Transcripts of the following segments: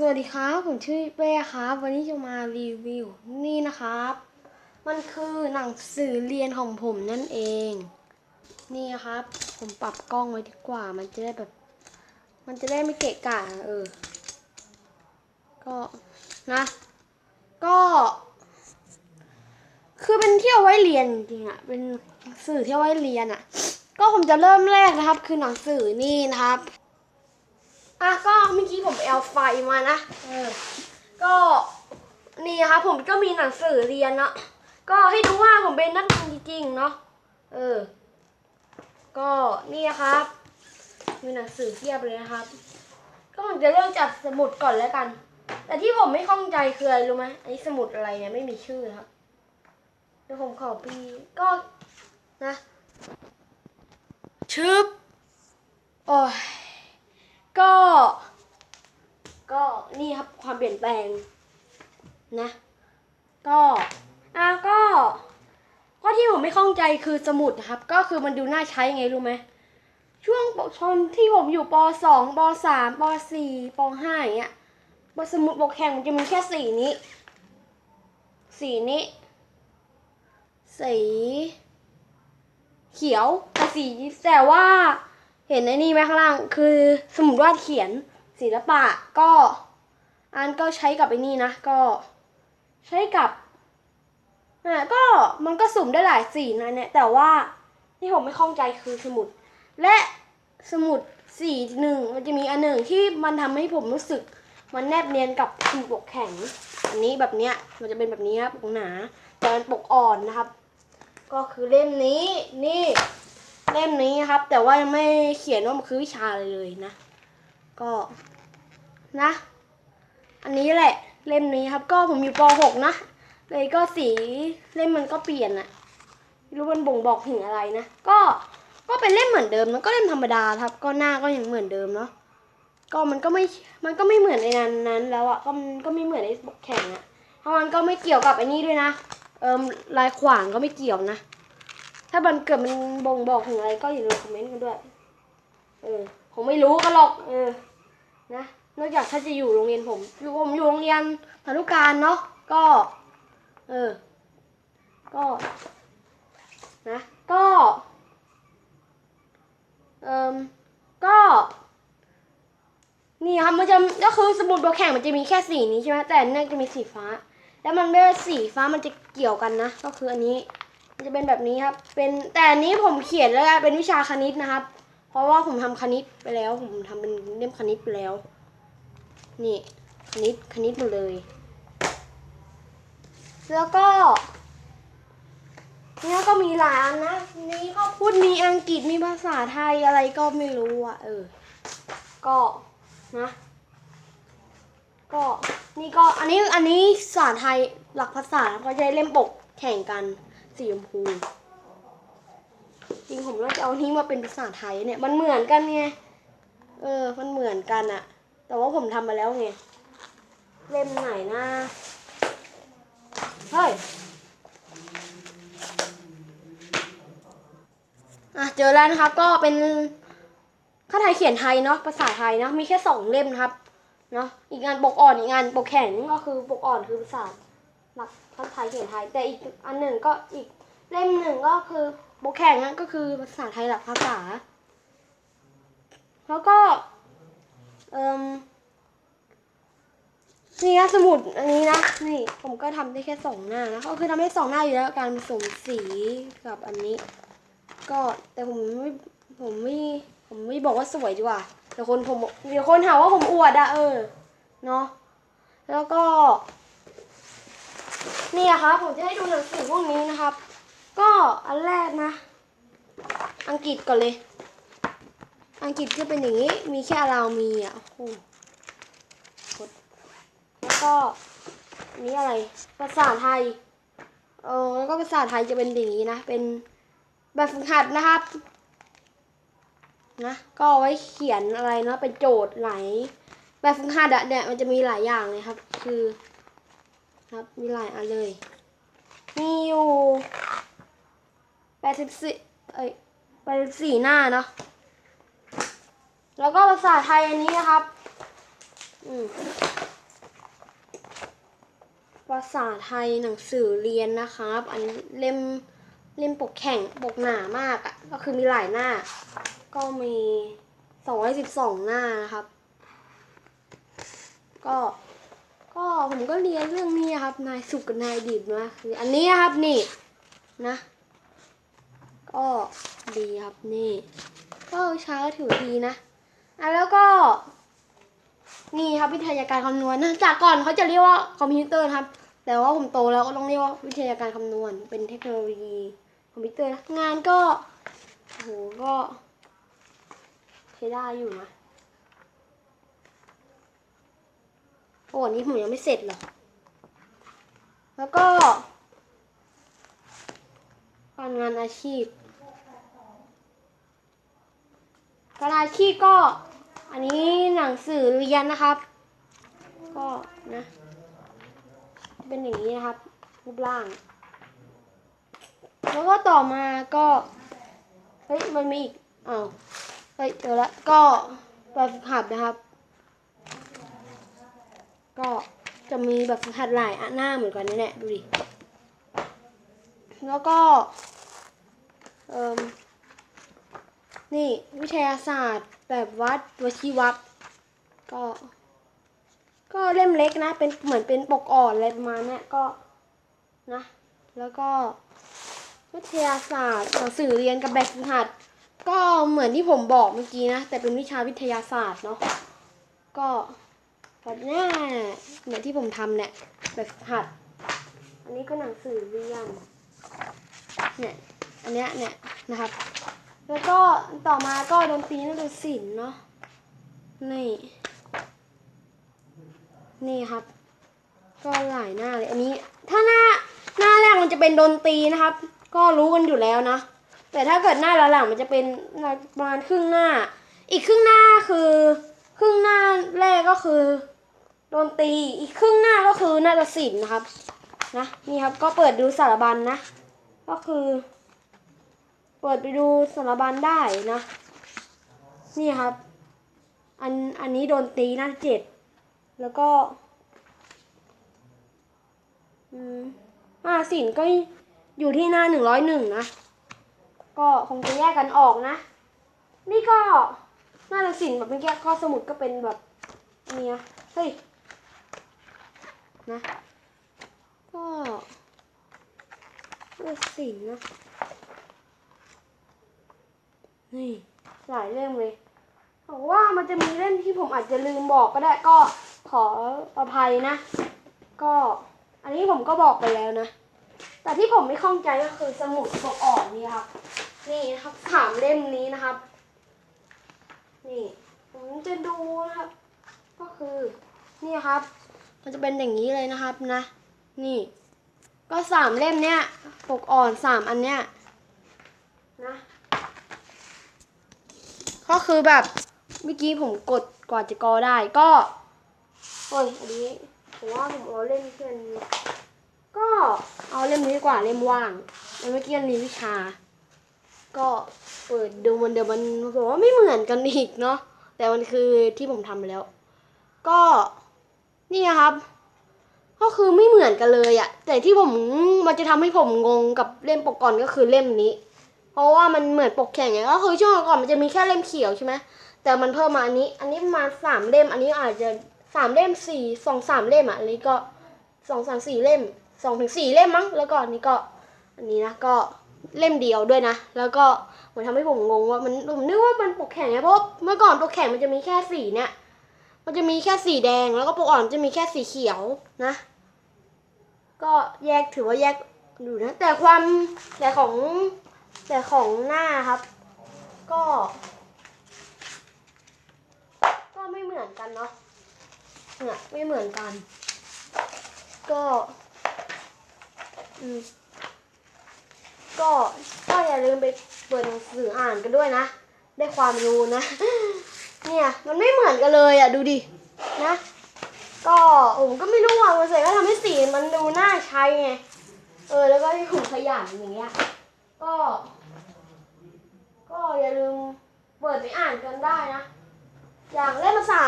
สวัสดีครับ ผมชื่อเป้ครับ วันนี้จะมารีวิวนี่นะครับ มันคือหนังสือเรียนของผมนั่นเอง นี่นครับ ผมปรับกล้องไว้ดีกว่า มันจะได้แบบ มันจะได้ไม่เกะกะเออ ก็นะ ก็ คือเป็นเที่ยวไว้เรียนจริงอะเป็นสื่อที่เอาไว้เรียนอะก็ผมจะเริ่มแรกนะครับ คือหนังสือนี่นะครับ อะก็เมื่อกี้ผมไปเอาไฟมานะเออก็นี่นะครับผมก็มีหนังสือเรียนเนาะก็ให้ดูว่าผมเป็นนักเรียนจริงๆเนาะเออ ก็นี่นะครับ มีหนังสือเทียบเลยนะครับ ก็ผมจะเริ่มจากสมุดก่อนแล้วกัน แต่ที่ผมไม่ข้องใจคืออะไรรู้ไหมอันนี้สมุดอะไรเนี่ยไม่มีชื่อครับเดี๋ยวผมขอปีก็นะชึบโอ้ย ก็ ก็นี่ครับความเปลี่ยนแปลงนะ ก็อะก็ก็ที่ผมไม่ข้องใจคือสมุดนะครับ ก็คือมันดูน่าใช้ไงรู้ไหมช่วงปกชนที่ผมอยู่ปสองปสามปสี่ปห้าอย่างเงี้ยบสมุดปกแข่งมันจะมีแค่สีนี้ สีนี้ สี เขียวกับสีแต่ว่า เห็นในนี่ไหมข้างล่าง คือสมุดวาดเขียนศิลปะก็อันก็ใช้กับไอ้นี่นะ ก็ใช้กับอ่าก็มันก็สุ่มได้หลายสีนะเนี่ย แต่ว่าที่ผมไม่ข้องใจคือสมุด และสมุดสีหนึ่งมันจะมีอันหนึ่งที่มันทำให้ผมรู้สึก มันแนบเนียนกับสมุดปกแข็ง อันนี้แบบเนี้ยมันจะเป็นแบบนี้ครับปกหนาแต่มันปกอ่อนนะครับ ก็คือเล่มนี้นี่ เล่มนี้นะครับ แต่ว่ายังไม่เขียนว่ามันคือวิชาอะไรเลยนะ ก็นะ อันนี้แหละ เล่มนี้ครับ ก็ผมอยู่ป .6 นะ เลยก็สีเล่มมันก็เปลี่ยนอะรู้มันบ่งบอกถึงอะไรนะ ก็ก็เป็นเล่มเหมือนเดิมมันก็เล่มธรรมดาครับ ก็หน้าก็ยังเหมือนเดิมเนาะก็มันก็ไม่ มันก็ไม่เหมือนในนั้นนั้น แล้วอะก็มันก็ไม่เหมือนในปกแข่งอะเพราะมันก็ไม่เกี่ยวกับไอ้นี่ด้วยนะ เอิมลายขวางก็ไม่เกี่ยวนะ ถ้ามันเกิดมันบ่งบอกถึงอะไรก็อย่าลืมคอมเมนต์กันด้วย เออ ผมไม่รู้ก็หรอก เออ นะ นอกจากถ้าจะอยู่โรงเรียนผม อยู่ผมอยู่โรงเรียนธนุการเนาะ ก็ เออ ก็ นะ ก็ เอ่มก็ นี่ครับมันจะ ก็คือสมุดโปรแข่งมันจะมีแค่สีนี้ใช่ไหมแต่อันนี่จะมีสีฟ้า แล้วมันไม่สีฟ้ามันจะเกี่ยวกันนะ ก็คืออันนี้ จะเป็นแบบนี้ครับ เป็นแต่อันนี้ผมเขียนแล้วเป็นวิชาคณิตนะครับ เพราะว่าผมทำคณิตไปแล้ว ผมทำเป็นเล่มคณิตไปแล้ว นี่คณิตคณิตหมดเลย แล้วก็นี่ก็มีหลายอันนะ นี่ก็พูดมีอังกฤษมีภาษาไทยอะไรก็ไม่รู้อะ เออ ก็นะ ก็นี่ก็อันนี้อันนี้ภาษาไทยหลักภาษาเขาจะเล่มปกแข่งกัน สีชมพู จริงผมว่าจะเอานี้มาเป็นภาษาไทยเนี่ย มันเหมือนกันไง เออ มันเหมือนกันอะแต่ว่าผมทำมาแล้วไง เล่มไหนนะเฮ้ยอะเจอแล้วนะครับ ก็เป็นข้าไทยเขียนไทยเนาะภาษาไทยเนาะมีแค่สองเล่มนะครับเนาะอีกงานปกอ่อนอีกงานปกแข็งก็คือปกอ่อนคือภาษา หลักภาษาไทยเขียนไทย แต่อีกอันหนึ่งก็อีกเล่มหนึ่งก็คือปกแข็งนั่นก็คือภาษาไทยหลักภาษา แล้วก็เอ่มนี่นะสมุดอันนี้นะนี่ผมก็ทำได้แค่สองหน้านะก็คือทำได้สองหน้าอยู่แล้วการผสมสีกับอันนี้ ก็แต่ผมไม่ผมไม่ผมไม่บอกว่าสวยดีกว่าเดี๋ยวคนผมเดี๋ยวคนหาว่าผมอวดอะเออเนาะแล้วก็ นี่ะครับผมจะให้ดูหนังสือพวกนี้นะครับ ก็อันแรกนะ อังกฤษก่อนเลย อังกฤษจะเป็นอย่างนี้ มีแค่เรามีอะโอ้โหแล้วก็อันนี้อะไร ภาษาไทยเออแล้วก็ภาษาไทยจะเป็นอย่างนี้นะ เป็นแบบฝึกหัดนะครับ นะ ก็เอาไว้เขียนอะไรนะเป็นโจทย์หลายแบบฝึกหัดอะเนี่ยมันจะมีหลายอย่างเลยครับ คือ ครับมีหลายอันเลย มีอยู่แปดสิบสี่เอ้ยแปดสิบสี่หน้าเนาะแล้วก็ภาษาไทยอันนี้นะครับ อืมภาษาไทยหนังสือเรียนนะครับ อันเล่มเล่มปกแข็งปกหนามากอะ่ะ ก็คือมีหลายหน้า ก็มีสองร้อยสิบสองหน้านะครับ ก็ ก็ผมก็เรียนเรื่องนี้ครับ นายสุกกับนายดิบนะคืออันนี้ครับนี่นะ ก็ดีครับนี่ ก็วิชาถือดีนะอะแล้วก็ นี่ครับวิทยาการคำนวณนะจากก่อนเขาจะเรียกว่าคอมพิวเตอร์ครับ แต่ว่าผมโตแล้วก็ต้องเรียกว่าวิทยาการคำนวณ เป็นเทคโนโลยีคอมพิวเตอร์นะงานก็โหก็ใช้ได้อยู่นะ อ้อันนี้ผมยังไม่เสร็จหรอกแล้วก็การงานอาชีพ การอาชีพก็ อันนี้หนังสือเรียนนะครับ ก็นะ เป็นอย่างนี้นะครับรูปร่าง แล้วก็ต่อมาก็ เฮ้ย มันมีอีกอ้าวเฮ้ยเจอแล้วก็แบบฝึกหัดนะครับ ก็จะมีแบบฝึกหัดหลายหน้าเหมือนกันนี่แหละดูดิ แล้วก็เอ่มนี่วิทยาศาสตร์แบบวัดวชีวัดก็ ก็เล่มเล็กนะ เป็นเหมือนเป็นปกอ่อนอะไรประมาณนี้ก็นะ แล้วก็ วิทยาศาสตร์หนังสือเรียนกับแบบฝึกหัด ก็เหมือนที่ผมบอกเมื่อกี้นะ แต่เป็นวิชาวิทยาศาสตร์เนาะก็ แบบเนี้ยเหมือนที่ผมทำเนี่ยแบบหัด อันนี้ก็หนังสือเรียนเนี่ยอันเนี้ยเนี่ยนะครับ แล้วก็ต่อมาก็ดนตรีนาฏศิลป์เนาะนี่นี่ครับ ก็หลายหน้าเลยอันนี้ ถ้าหน้าหน้าแรกมันจะเป็นดนตรีนะครับ ก็รู้กันอยู่แล้วนะแต่ถ้าเกิดหน้าหลังมันจะเป็นประมาณครึ่งหน้า อีกครึ่งหน้าคือ ครึ่งหน้าแรกก็คือ ดนตีอีกครึ่งหน้าก็คือนาฏศิลป์นะครับ นะนี่ครับก็เปิดดูสารบัญนะ ก็คือ เปิดไปดูสารบัญได้นะ นี่ครับ อันอันนี้โดนตีหน้าเจ็ดแล้วก็อืมอ่าสินก็อยู่ที่หน้าหนึ่งร้อยหนึ่งนะ ก็คงจะแยกกันออกนะ นี่ก็หน้าสินแบบเมื่อกี้ข้อสมุดก็เป็นแบบเนี่ยเฮ้ย นะ ก็หน้าสินนะ นี่หลายเล่มเลยบอกว่ามันจะมีเล่มที่ผมอาจจะลืมบอกก็ได้ก็ขออภัยนะ ก็อันนี้ผมก็บอกไปแล้วนะ แต่ที่ผมไม่ข้องใจก็คือสมุดปกอ่อนนี่ครับ นี่นะครับสามเล่มนี้นะครับ นี่ ผมจะดูนะครับ ก็คือ นี่ครับ มันจะเป็นอย่างนี้เลยนะครับนะ นี่ ก็สามเล่มเนี้ยปกอ่อนสามอันเนี้ยนะก็คือแบบเมื่อกี้ผมกดกว่าจะกอได้ก็โอ้ยอันนี้ผมว่าผมเอาเล่มเพื่อนนี้ก็เอาเล่มนี้ดีกว่าเล่มว่างแล้วเมื่อกี้อันนี้วิชา ก็เปิดดูมันเดี๋ยวมันผมว่าไม่เหมือนกันอีกเนาะแต่มันคือที่ผมทำไปแล้ว ก็ นี่ครับ ก็คือไม่เหมือนกันเลยอะแต่ที่ผมมันจะทำให้ผมงงกับเล่มปกก่อนก็คือเล่มนี้ เพราะว่ามันเหมือนปกแข่งไงก็คือช่วงก่อนมันจะมีแค่เล่มเขียวใช่ไหมแต่มันเพิ่มมาอันนี้ อันนี้ประมาณสามเล่ม อันนี้อาจจะสามเล่มสี่สองสามเล่มอะอันนี้ก็สองสามสี่เล่มสองถึงสี่เล่มมั้งแล้วก็อันนี้ก็ อันนี้นะก็เล่มเดียวด้วยนะ แล้วก็มันทำให้ผมงงว่ามันผมนึกว่ามันปกแข่งไงเพราะเมื่อก่อนปกแข่งมันจะมีแค่สีเนี่ย มันจะมีแค่สีแดงแล้วก็ปกอ่อนจะมีแค่สีเขียวนะ ก็แยกถือว่าแยกอยู่นะ แต่ความแต่ของแต่ของหน้าครับ ก็ ก็ไม่เหมือนกันเนาะเนี่ยไม่เหมือนกัน ก็อืมก็ก็อย่าลืมไปเปิดหนังสืออ่านกันด้วยนะ ได้ความรู้นะ เนี่ย มันไม่เหมือนกันเลยอะ ดูดิ นะ ก็ผมก็ไม่รู้ว่ามันเสร็จก็ทำให้สีมันดูน่าใช้ไง เออ แล้วก็ที่ผมขยันอย่างเงี้ย ก็ ก็อย่าลืมเปิดไปอ่านกันได้นะ อย่างเล่นภาษา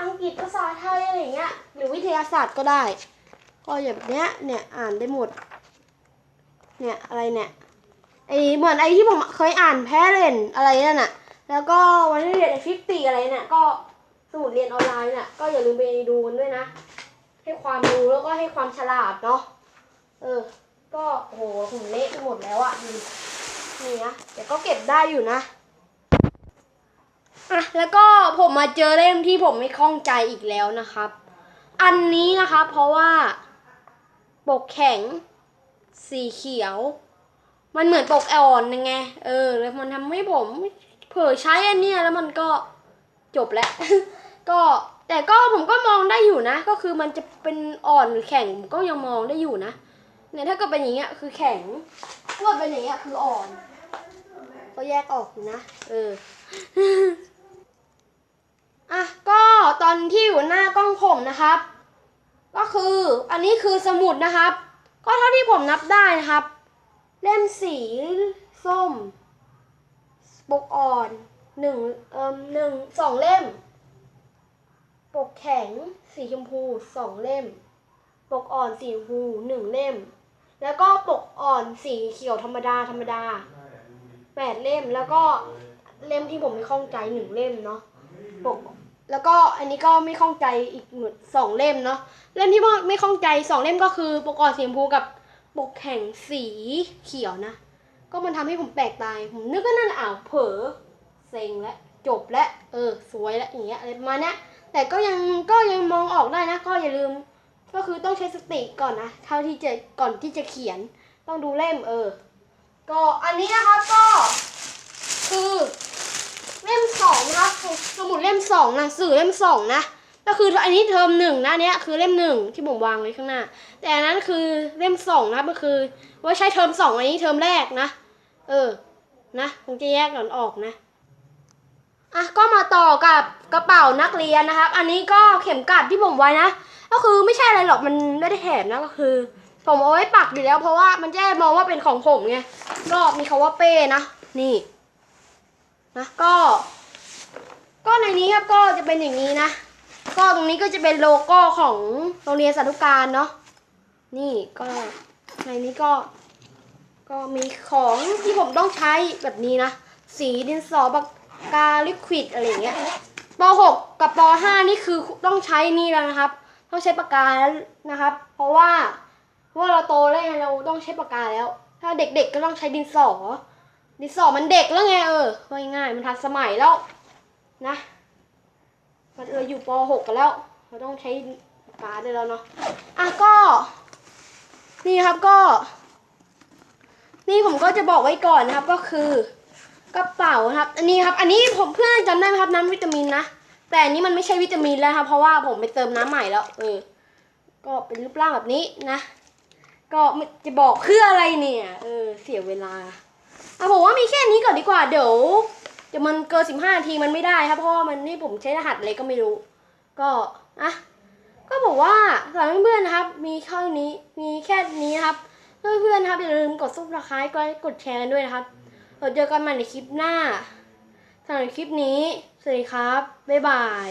อังกฤษภาษาไทยอะไรอย่างเงี้ย หรือวิทยาศาสตร์ก็ได้ ก็อย่างเนี้ย เนี่ยอ่านได้หมด เนี่ยอะไรเนี่ย ไอเหมือนไอที่ผมเคยอ่านแพ้เล่นอะไรนั่นน่ะ แล้วก็วันที่เรียนฟิฟตี้อะไรเนี่ยก็สมุดเรียนออนไลน์เนี่ยก็อย่าลืมไปดูด้วยนะ ให้ความรู้แล้วก็ให้ความฉลาดเนาะเออ ก็โอ้โหผมเละไปหมดแล้วอะ่ะนี่นี่นะแต่ก็เก็บได้อยู่นะอะแล้วก็ผมมาเจอเล่มที่ผมไม่คล่องใจอีกแล้วนะครับ อันนี้นะครับเพราะว่า ปกแข็ง สีเขียว มันเหมือนปกอ่อนยังไง เออ แล้วมันทำให้ผม เผลอใช้อันเนี้ยแล้วมันก็จบแล้ว ก็แต่ก็ผมก็มองได้อยู่นะ ก็คือมันจะเป็นอ่อนหรือแข็งผมก็ยังมองได้อยู่นะเนี่ยถ้าเกิดเป็นอย่างเงี้ยคือแข็งถ้าเกิดเป็นอย่างเงี้ยคืออ่อน ก็แยกออกอยู่นะ เอออะก็ตอนที่อยู่หน้ากล้องผมนะครับ ก็คืออันนี้คือสมุดนะครับ ก็เท่าที่ผมนับได้นะครับ เล่มสีส้ม ปกอ่อนหนึ่งเอ่มหนึ่งสองเล่ม ปกแข็งสีชมพูสองเล่ม ปกอ่อนสีชมพูหนึ่งเล่ม แล้วก็ปกอ่อนสีเขียวธรรมดาธรรมดาแปดเล่มแล้วก็เล่มที่ผมไม่ข้องใจหนึ่งเล่มเนาะปกแล้วก็อันนี้ก็ไม่ข้องใจอีกหนึ่งสองเล่มเนาะเล่มที่ไม่ข้องใจสองเล่มก็คือปกอ่อนสีชมพูกับปกแข็งสีเขียวนะ ก็มันทำให้ผมแปลกตาย ผมนึกว่านั่นอ้าวเผลอเซ็งแล้วจบแล้วเออ สวยแล้วอย่างเงี้ยอะไรประมาณเนี้ยแต่ก็ยังก็ยังมองออกได้นะ ก็อย่าลืม ก็คือต้องใช้สติก่อนนะเท่าที่จะก่อนที่จะเขียน ต้องดูเล่มเออ ก็อันนี้นะครับก็ คือเล่มสองนะครับสมุดเล่มสองหนังสือเล่มสองนะก็คืออันนี้เทอมหนึ่งนะเนี้ยคือเล่มหนึ่งที่ผมวางไว้ข้างหน้า แต่อันนั้นคือเล่มสองนะก็คือว่าใช้เทอมสองอันนี้เทอมแรกนะ ออ นะผมจะแยกก่อนออกนะ อะ ก็มาต่อกับกระเป๋านักเรียนนะครับ อันนี้ก็เข็มกลัดที่ผมไว้นะ ก็คือไม่ใช่อะไรหรอก มันไม่ได้แถมนะ ก็คือ ผมเอาไว้ปักอยู่แล้ว เพราะว่ามันจะมองว่าเป็นของผมไงก็มีคาว่าเป้นะ นี่ นะ ก็ ก็ในนี้ครับ ก็จะเป็นอย่างนี้นะ ก็ตรงนี้ก็จะเป็นโลโก้ของโรงเรียนสาธุการเนาะ นี่ ก็ ในนี้ก็ ก็มีของที่ผมต้องใช้แบบนี้นะ สีดินสอปากกาลิควิดอะไรเงี้ยป .6 กับป .5 นี่คือต้องใช้นี่แล้วนะครับ ต้องใช้ปากกาแล้วนะครับ เพราะว่าเพราะว่าเราโตแล้วเราต้องใช้ปากกาแล้ว ถ้าเด็กๆก็ต้องใช้ดินสอ ดินสอมันเด็กแล้วไงเออง่ายๆมันทันสมัยแล้วนะมันเอออยู่ป .6 กันแล้ว เราต้องใช้ปากกาได้แล้วเนาะอะก็ นี่ครับก็ นี่ผมก็จะบอกไว้ก่อนนะครับก็คือกระเป๋านะครับ อันนี้ครับ อันนี้ผมเพื่อนจำได้ไหมครับน้ำวิตามินนะแต่อันนี้มันไม่ใช่วิตามินแล้วครับเพราะว่าผมไปเติมน้ำใหม่แล้วเออก็เป็นรูปร่างแบบนี้นะ ก็จะบอกเพื่ออะไรเนี่ยเออเสียเวลาอะผมว่ามีแค่นี้ก่อนดีกว่าเดี๋ยวเดี๋ยวมันเกินสิบห้านาทีมันไม่ได้ครับเพราะมันนี่ผมใช้รหัสอะไรก็ไม่รู้ ก็อะก็บอกว่าสำหรับเพื่อนๆนะครับ มีเท่านี้มีแค่นี้นะครับ เพื่อนๆนครับอย่าลืมกดซุปราคายกดกดแชร์กันด้วยนะครับเราเจอกันใหม่ในคลิปหน้าสำหรับคลิปนี้ สวัสดีครับ บ๊ายบาย